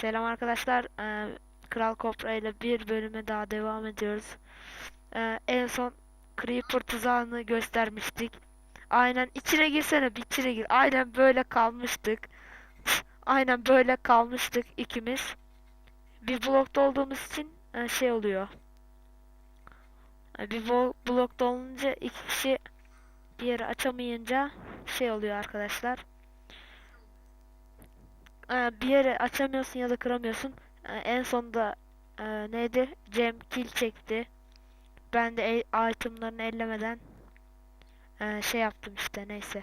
Selam arkadaşlar. Ee, Kral Kopra ile bir bölüme daha devam ediyoruz. Ee, en son Creeper tuzağını göstermiştik. Aynen içine girsene bir içine gir. Aynen böyle kalmıştık. Aynen böyle kalmıştık ikimiz. Bir blokta olduğumuz için e, şey oluyor. E, Bir blo- blokta olunca iki kişi bir yeri açamayınca şey oluyor arkadaşlar. Ee, bir yere açamıyorsun ya da kıramıyorsun. Ee, en sonunda e, neydi? Cem kill çekti. Ben de e- itemlarını ellemeden e, şey yaptım işte neyse.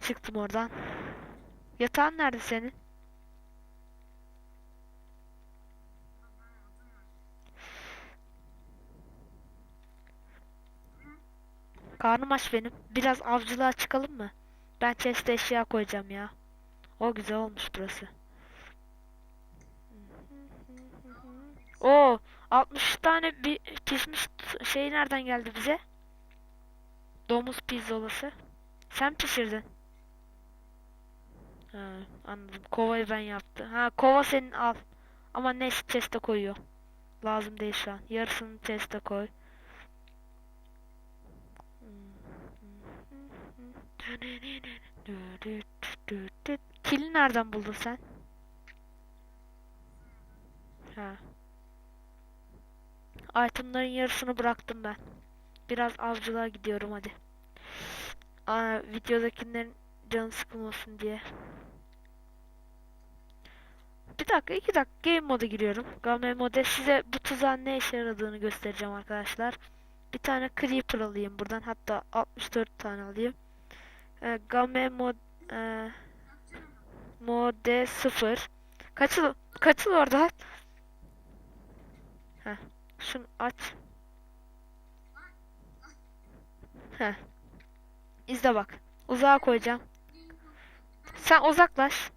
Çıktım oradan. Yatağın nerede senin? Karnım aç benim. Biraz avcılığa çıkalım mı? Ben chest'e eşya koyacağım ya. O güzel olmuş burası. Oo, 60 tane bir pişmiş şey nereden geldi bize? Domuz pizzolası. Sen pişirdin. Ha, anladım. Kovayı ben yaptım. Ha, kova senin al. Ama neyse chest'e koyuyor. Lazım değil şu an. Yarısını chest'e koy. Kili nereden buldun sen? Ha. Itemların yarısını bıraktım ben. Biraz avcılığa gidiyorum hadi. Aa, videodakilerin canı sıkılmasın diye. Bir dakika, iki dakika game moda giriyorum. Game moda size bu tuzağın ne işe yaradığını göstereceğim arkadaşlar. Bir tane creeper alayım buradan. Hatta 64 tane alayım. E, game mod e, mode 0. Kaçıl kaçıl orada? Heh. Şunu aç. Heh. İzle bak. Uzağa koyacağım. Sen uzaklaş.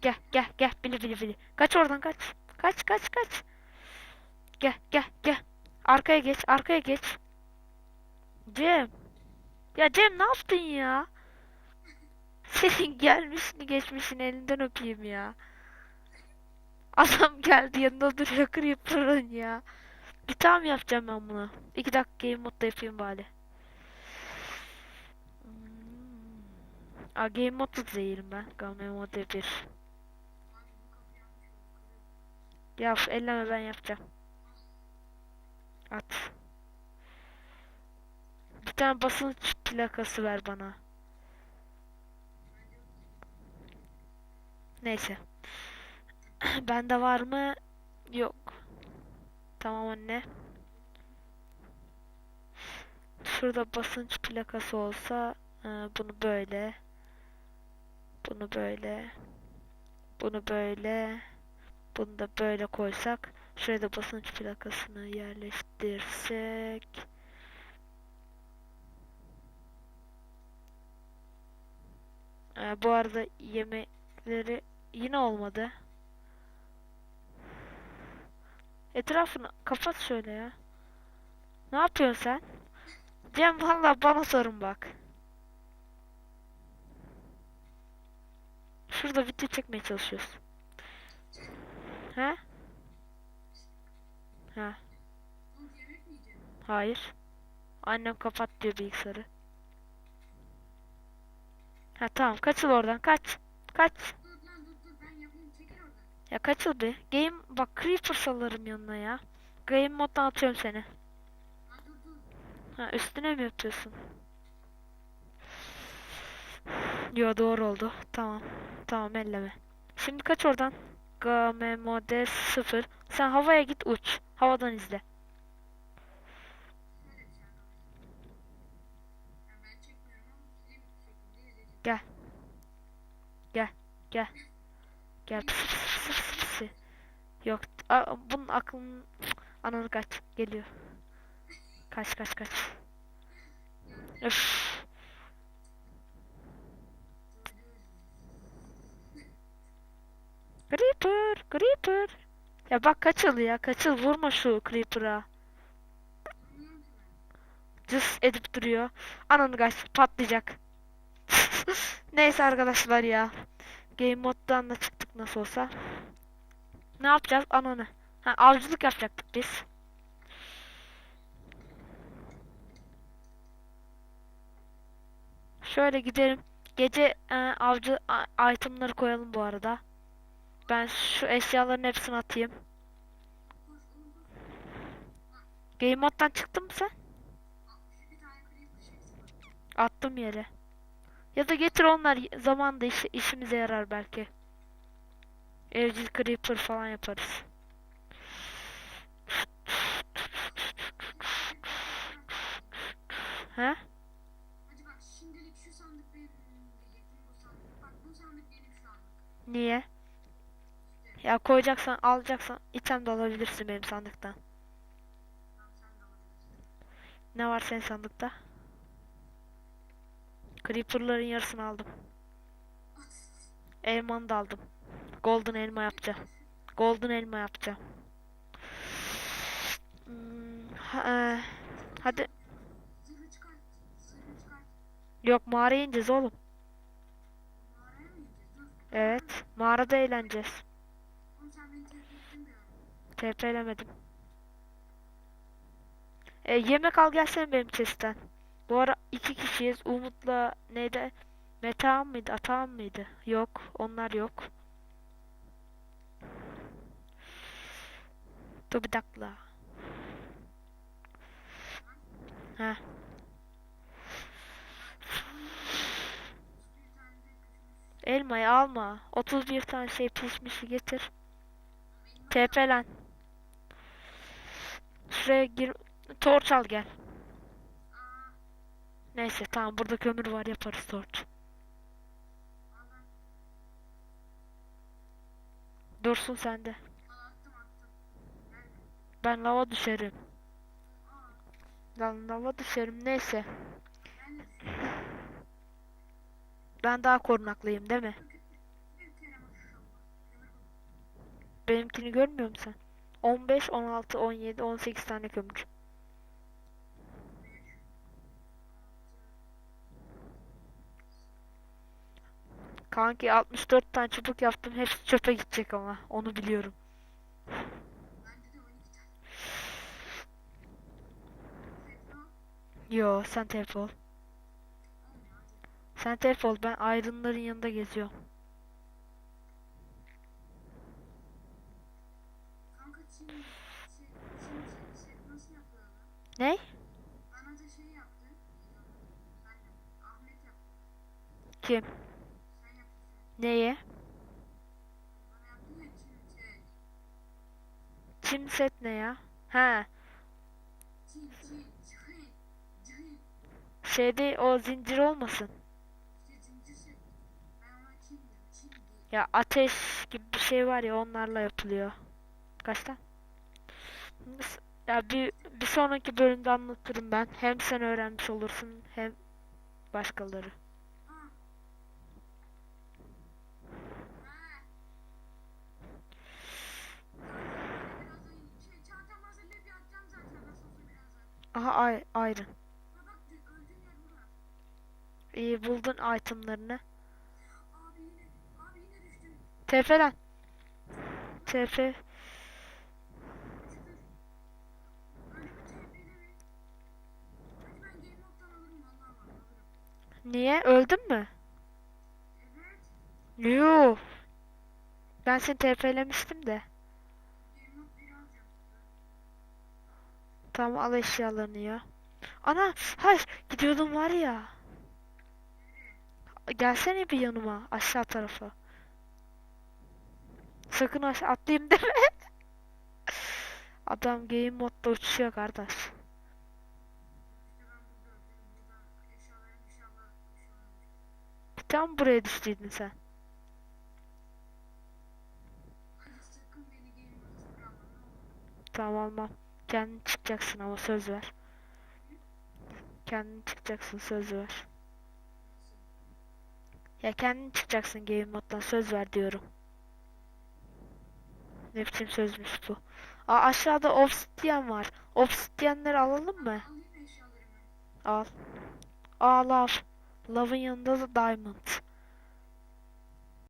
Gel gel gel bili bili bili. Kaç oradan kaç. Kaç kaç kaç. Gel gel gel. Arkaya geç arkaya geç. Cem. Ya Cem ne yaptın ya? Gelmişini geçmişini elinden öpeyim ya. Adam geldi yanında duruyor Creeper'ın ya. Bir tane yapacağım ben bunu. İki dakika game modda yapayım bari. Hmm. Aa, game modda değilim ben. Game modda bir. Ya elleme ben yapacağım. At. Bir tane basınç plakası ver bana. Neyse. Bende var mı? Yok. Tamam anne. Şurada basınç plakası olsa e, bunu böyle. Bunu böyle. Bunu böyle. Bunu da böyle koysak. Şuraya da basınç plakasını yerleştirsek. E, bu arada yemekleri yine olmadı. Etrafını kapat şöyle ya. Ne yapıyorsun sen? Cem valla bana sorun bak. Şurada video çekmeye çalışıyoruz. He? Ha. Hayır. Annem kapat diyor bilgisayarı. Ha tamam kaçıl oradan kaç. Kaç. Ya kaçıl bir. Game bak Creeper salarım yanına ya. Game moddan atıyorum seni. Ha üstüne mi yapıyorsun? Yo doğru oldu. Tamam. Tamam elleme. Şimdi kaç oradan. Game mode 0. Sen havaya git uç. Havadan izle. Gel. Gel. Gel. Gel. Yok. A, bunun aklın ananı kaç. Geliyor. Kaç kaç kaç. Öf. Creeper, Creeper. Ya bak kaçıl ya, kaçıl vurma şu Creeper'a. Cız edip duruyor. Ananı kaç, patlayacak. Neyse arkadaşlar ya. Game moddan da çıktık nasıl olsa. Ne yapacağız? Ananı. Ha, avcılık yapacaktık biz. Şöyle gidelim. Gece e, avcı a- itemları koyalım bu arada. Ben şu eşyaların hepsini atayım. Game moddan çıktın mı sen? Attım yere. Ya da getir onlar zamanda iş, işimize yarar belki. Evcil creeper falan yaparız. He? Niye? Ya koyacaksan alacaksan item de alabilirsin benim sandıktan. Ne var senin sandıkta? Creeper'ların yarısını aldım. Elmanı da aldım. Golden elma yapacağım. Golden elma yapacağım. Hmm, ha- e, hadi. Yok mağaraya ineceğiz oğlum. Evet. Mağarada eğleneceğiz. TP'lemedim. E, yemek al gelsene benim chest'ten. Bu ara iki kişiyiz. Umut'la neydi? Metehan mıydı? Atahan mıydı? Yok. Onlar yok. Dur bir dakika. Küçülmüş. Elmayı alma. 31 tane şey pişmişi getir. TP'len. Şuraya gir. Torç al gel. Neyse tamam burada kömür var yaparız torç. Lan. Dursun sende. Ben lava düşerim. Lan lava düşerim neyse. Ben. Ben daha korunaklıyım değil mi? Benimkini görmüyor musun sen? 15, 16, 17, 18 tane kömür. Kanki 64 tane çubuk yaptım. Hepsi çöpe gidecek ama. Onu biliyorum. Bende de 12 tane. Tekno. Yo sen TP ol. Sen TP ol. Ben ayrınların yanında geziyorum. Kanka Çin, Çin? Ne? Şey yaptı. Kim? Neye? Çim set ne ya? Ha, Çin, Çin. Şeyde o zincir olmasın. Ya ateş gibi bir şey var ya onlarla yapılıyor. Kaçtan? Ya bir, bir sonraki bölümde anlatırım ben. Hem sen öğrenmiş olursun hem başkaları. Aha ay, ayrı. İyi buldun itemlarını. TF lan. TF. Niye? Öldün mü? Evet. Yoo. Ben seni TP'lemiştim de. Game mode 1 alacağım. Tamam al eşyalarını ya. Ana hayır gidiyordum var ya. Gelsene bir yanıma aşağı tarafa. Sakın aşağı atlayayım deme. Adam game modda uçuyor kardeş. Tane buraya düştüydün sen. Hadi sakın beni game mode 0 alma ne olur. Tamam almam. Kendin çıkacaksın ama söz ver. Kendin çıkacaksın söz ver. Ya kendin çıkacaksın game moddan söz ver diyorum. Ne biçim sözmüş bu. Aa aşağıda obsidian var. Obsidianları alalım mı? Al. Aa lav. Lavın yanında da diamond.